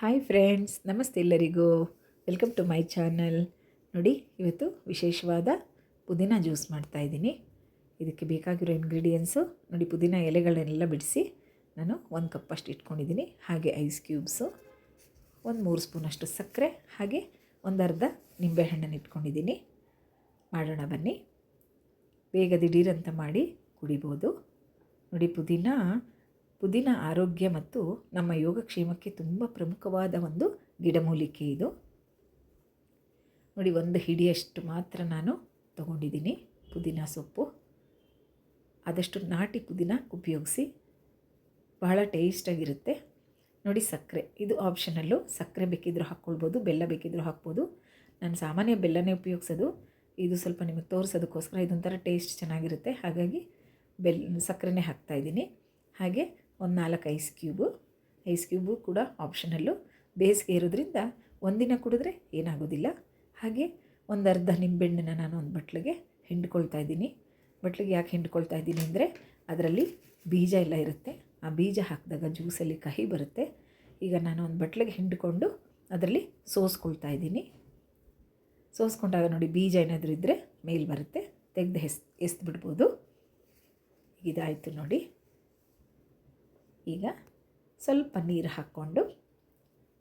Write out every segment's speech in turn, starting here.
Hi friends ನಮಸ್ತೆ ಎಲ್ಲರಿಗೂ. Welcome to my channel ನೋಡಿ, ಇವತ್ತು ವಿಶೇಷವಾದ ಪುದೀನ ಜ್ಯೂಸ್ ಮಾಡ್ತಾ ಇದ್ದೀನಿ. ಇದಕ್ಕೆ ಬೇಕಾಗಿರೋ ಇಂಗ್ರೀಡಿಯೆಂಟ್ಸು ನೋಡಿ, ಪುದೀನ ಎಲೆಗಳನ್ನೆಲ್ಲ ಬಿಡಿಸಿ ನಾನು ಒಂದು ಕಪ್ ಅಷ್ಟು ಇಟ್ಕೊಂಡಿದ್ದೀನಿ. ಹಾಗೆ ಐಸ್ ಕ್ಯೂಬ್ಸು ಒಂದು ಮೂರು ಸ್ಪೂನಷ್ಟು ಸಕ್ಕರೆ, ಹಾಗೆ ಒಂದು ಅರ್ಧ ನಿಂಬೆಹಣ್ಣನ್ನು ಇಟ್ಕೊಂಡಿದ್ದೀನಿ. ಮಾಡೋಣ ಬನ್ನಿ. ಬೇಗ ದಿಢೀರಂತ ಮಾಡಿ ಕುಡಿಬೋದು. ನೋಡಿ, ಪುದೀನ ಪುದೀನ ಆರೋಗ್ಯ ಮತ್ತು ನಮ್ಮ ಯೋಗಕ್ಷೇಮಕ್ಕೆ ತುಂಬ ಪ್ರಮುಖವಾದ ಒಂದು ಗಿಡಮೂಲಿಕೆ ಇದು. ನೋಡಿ, ಒಂದು ಹಿಡಿಯಷ್ಟು ಮಾತ್ರ ನಾನು ತಗೊಂಡಿದ್ದೀನಿ ಪುದೀನ ಸೊಪ್ಪು. ಆದಷ್ಟು ನಾಟಿ ಪುದೀನ ಉಪಯೋಗಿಸಿ. ಬಹಳ ಟೇಸ್ಟಾಗಿರುತ್ತೆ. ನೋಡಿ, ಸಕ್ಕರೆ. ಇದು ಆಪ್ಷನಲ್ಲು. ಸಕ್ಕರೆ ಬೇಕಿದ್ದರೂ ಹಾಕ್ಕೊಳ್ಬೋದು, ಬೆಲ್ಲ ಬೇಕಿದ್ದರೂ ಹಾಕ್ಬೋದು. ನಾನು ಸಾಮಾನ್ಯ ಬೆಲ್ಲನೇ ಉಪಯೋಗಿಸೋದು. ಇದು ಸ್ವಲ್ಪ ನಿಮಗೆ ತೋರಿಸೋದಕ್ಕೋಸ್ಕರ ಇದೊಂಥರ ಟೇಸ್ಟ್ ಚೆನ್ನಾಗಿರುತ್ತೆ. ಹಾಗಾಗಿ ಬೆಲ್ಲ ಸಕ್ಕರೆನೇ ಹಾಕ್ತಾಯಿದ್ದೀನಿ ಹಾಗೆ ಒಂದು ನಾಲ್ಕು ಐಸ್ ಕ್ಯೂಬು. ಐಸ್ ಕ್ಯೂಬು ಕೂಡ ಆಪ್ಷನಲ್ಲು. ಬೇಸಿಗೆ ಇರೋದ್ರಿಂದ ಒಂದಿನ ಕುಡಿದ್ರೆ ಏನಾಗೋದಿಲ್ಲ. ಹಾಗೆ ಒಂದು ಅರ್ಧ ನಿಂಬೆಹಣ್ಣನ್ನು ನಾನು ಒಂದು ಬಟ್ಲಿಗೆ ಹಿಂಡ್ಕೊಳ್ತಾ ಇದ್ದೀನಿ. ಬಟ್ಲಿಗೆ ಯಾಕೆ ಹಿಂಡ್ಕೊಳ್ತಾ ಇದ್ದೀನಿ ಅಂದರೆ ಅದರಲ್ಲಿ ಬೀಜ ಎಲ್ಲ ಇರುತ್ತೆ. ಆ ಬೀಜ ಹಾಕಿದಾಗ ಜ್ಯೂಸಲ್ಲಿ ಕಹಿ ಬರುತ್ತೆ. ಈಗ ನಾನು ಒಂದು ಬಟ್ಲಿಗೆ ಹಿಂಡ್ಕೊಂಡು ಅದರಲ್ಲಿ ಸೋಸ್ಕೊಳ್ತಾ ಇದ್ದೀನಿ. ಸೋಸ್ಕೊಂಡಾಗ ನೋಡಿ ಬೀಜ ಏನಾದರೂ ಇದ್ದರೆ ಮೇಲೆ ಬರುತ್ತೆ. ತೆಗೆದು ಎಸ್ ಎಸ್ದು ಬಿಡ್ಬೋದು ಇದಾಯಿತು ನೋಡಿ. ಈಗ ಸ್ವಲ್ಪ ನೀರು ಹಾಕ್ಕೊಂಡು,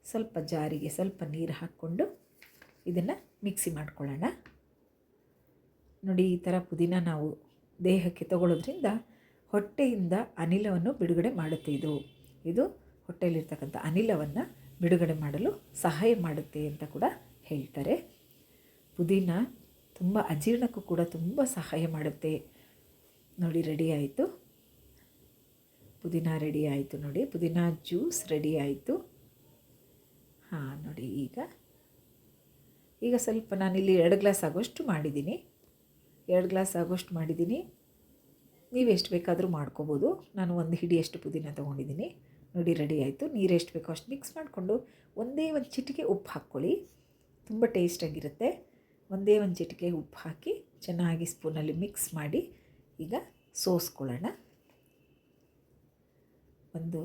ಸ್ವಲ್ಪ ಜಾರಿಗೆ ಸ್ವಲ್ಪ ನೀರು ಹಾಕ್ಕೊಂಡು ಇದನ್ನು ಮಿಕ್ಸಿ ಮಾಡ್ಕೊಳ್ಳೋಣ. ನೋಡಿ, ಈ ಥರ ಪುದೀನ ನಾವು ದೇಹಕ್ಕೆ ತಗೊಳ್ಳೋದ್ರಿಂದ ಹೊಟ್ಟೆಯಿಂದ ಅನಿಲವನ್ನು ಬಿಡುಗಡೆ ಮಾಡುತ್ತೆ ಇದು. ಇದು ಹೊಟ್ಟೆಯಲ್ಲಿರ್ತಕ್ಕಂಥ ಅನಿಲವನ್ನು ಬಿಡುಗಡೆ ಮಾಡಲು ಸಹಾಯ ಮಾಡುತ್ತೆ ಅಂತ ಕೂಡ ಹೇಳ್ತಾರೆ. ಪುದೀನ ತುಂಬ ಅಜೀರ್ಣಕ್ಕೂ ಕೂಡ ತುಂಬ ಸಹಾಯ ಮಾಡುತ್ತೆ. ನೋಡಿ, ರೆಡಿ ಆಯಿತು. ಪುದೀನ ರೆಡಿ ಆಯಿತು ನೋಡಿ. ಪುದೀನ ಜ್ಯೂಸ್ ರೆಡಿ ಆಯಿತು. ಹಾಂ, ನೋಡಿ ಈಗ. ಈಗ ಸ್ವಲ್ಪ ನಾನಿಲ್ಲಿ ಎರಡು ಗ್ಲಾಸ್ ಆಗೋಷ್ಟು ಮಾಡಿದ್ದೀನಿ. ಎರಡು ಗ್ಲಾಸ್ ಆಗೋಷ್ಟು ಮಾಡಿದ್ದೀನಿ. ನೀವು ಎಷ್ಟು ಬೇಕಾದರೂ ಮಾಡ್ಕೋಬೋದು. ನಾನು ಒಂದು ಹಿಡಿಯಷ್ಟು ಪುದೀನ ತೊಗೊಂಡಿದ್ದೀನಿ. ನೋಡಿ ರೆಡಿ ಆಯಿತು. ನೀರು ಎಷ್ಟು ಬೇಕೋ ಅಷ್ಟು ಮಿಕ್ಸ್ ಮಾಡಿಕೊಂಡು ಒಂದೇ ಒಂದು ಚಿಟಿಕೆ ಉಪ್ಪು ಹಾಕ್ಕೊಳ್ಳಿ. ತುಂಬ ಟೇಸ್ಟಾಗಿರುತ್ತೆ ಒಂದೇ ಒಂದು ಚಿಟಿಕೆ ಉಪ್ಪು ಹಾಕಿ ಚೆನ್ನಾಗಿ ಸ್ಪೂನಲ್ಲಿ ಮಿಕ್ಸ್ ಮಾಡಿ ಈಗ ಸೋಸ್ಕೊಳ್ಳೋಣ. ಒಂದು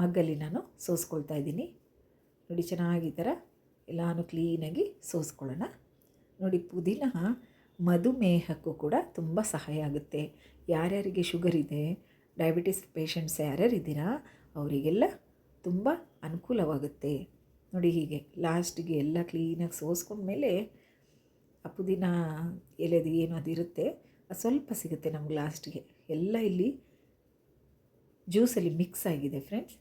ಮಗ್ಗಲ್ಲಿ ನಾನು ಸೋಸ್ಕೊಳ್ತಾ ಇದ್ದೀನಿ. ನೋಡಿ, ಚೆನ್ನಾಗಿ ಈ ಥರ ಎಲ್ಲಾನು ಕ್ಲೀನಾಗಿ ಸೋಸ್ಕೊಳ್ಳೋಣ. ನೋಡಿ, ಪುದೀನ ಮಧುಮೇಹಕ್ಕೂ ಕೂಡ ತುಂಬ ಸಹಾಯ ಆಗುತ್ತೆ. ಯಾರ್ಯಾರಿಗೆ ಶುಗರ್ ಇದೆ, ಡಯಾಬಿಟಿಸ್ ಪೇಷಂಟ್ಸ್ ಯಾರ್ಯಾರು ಇದ್ದೀರಾ ಅವರಿಗೆಲ್ಲ ತುಂಬ ಅನುಕೂಲವಾಗುತ್ತೆ. ನೋಡಿ, ಹೀಗೆ ಲಾಸ್ಟಿಗೆ ಎಲ್ಲ ಕ್ಲೀನಾಗಿ ಸೋಸ್ಕೊಂಡ್ಮೇಲೆ ಆ ಪುದೀನ ಎಲೆದು ಏನು ಅದಿರುತ್ತೆ, ಅದು ಸ್ವಲ್ಪ ಸಿಗುತ್ತೆ ನಮ್ಗೆ ಲಾಸ್ಟಿಗೆ. ಎಲ್ಲ ಇಲ್ಲಿ ಜ್ಯೂಸಲ್ಲಿ ಮಿಕ್ಸ್ ಆಗಿದೆ ಫ್ರೆಂಡ್ಸ್.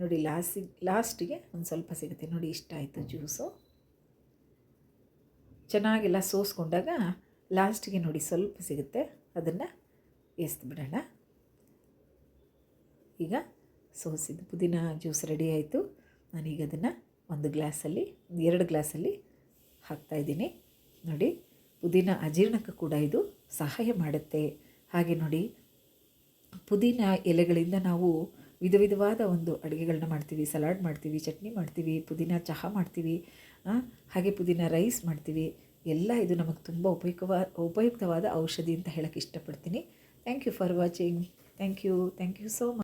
ನೋಡಿ ಲಾಸ್ಟಿಗೆ ಲಾಸ್ಟಿಗೆ ಒಂದು ಸ್ವಲ್ಪ ಸಿಗುತ್ತೆ. ನೋಡಿ ಇಷ್ಟ ಆಯಿತು ಜ್ಯೂಸು. ಚೆನ್ನಾಗೆಲ್ಲ ಸೋಸ್ಕೊಂಡಾಗ ಲಾಸ್ಟಿಗೆ ನೋಡಿ ಸ್ವಲ್ಪ ಸಿಗುತ್ತೆ. ಅದನ್ನು ಎಸ್ದು ಬಿಡೋಣ. ಈಗ ಸೋಸಿದ್ದು ಪುದೀನ ಜ್ಯೂಸ್ ರೆಡಿ ಆಯಿತು. ನಾನೀಗ ಅದನ್ನು ಒಂದು ಗ್ಲಾಸಲ್ಲಿ, ಎರಡು ಗ್ಲಾಸಲ್ಲಿ ಹಾಕ್ತಾಯಿದ್ದೀನಿ ನೋಡಿ, ಪುದೀನ ಅಜೀರ್ಣಕ್ಕೆ ಕೂಡ ಇದು ಸಹಾಯ ಮಾಡುತ್ತೆ. ಹಾಗೆ ನೋಡಿ ಪುದೀನ ಎಲೆಗಳಿಂದ ನಾವು ವಿಧ ವಿಧವಾದ ಒಂದು ಅಡುಗೆಗಳನ್ನ ಮಾಡ್ತೀವಿ, ಸಲಾಡ್ ಮಾಡ್ತೀವಿ, ಚಟ್ನಿ ಮಾಡ್ತೀವಿ, ಪುದೀನ ಚಹಾ ಮಾಡ್ತೀವಿ ಹಾಗೆ ಪುದೀನ ರೈಸ್ ಮಾಡ್ತೀವಿ. ಎಲ್ಲ ಇದು ನಮಗೆ ತುಂಬ ಉಪಯುಕ್ತವಾದ ಉಪಯುಕ್ತವಾದ ಔಷಧಿ ಅಂತ ಹೇಳೋಕ್ಕೆ ಇಷ್ಟಪಡ್ತೀನಿ. Thank you for watching thank you thank you so much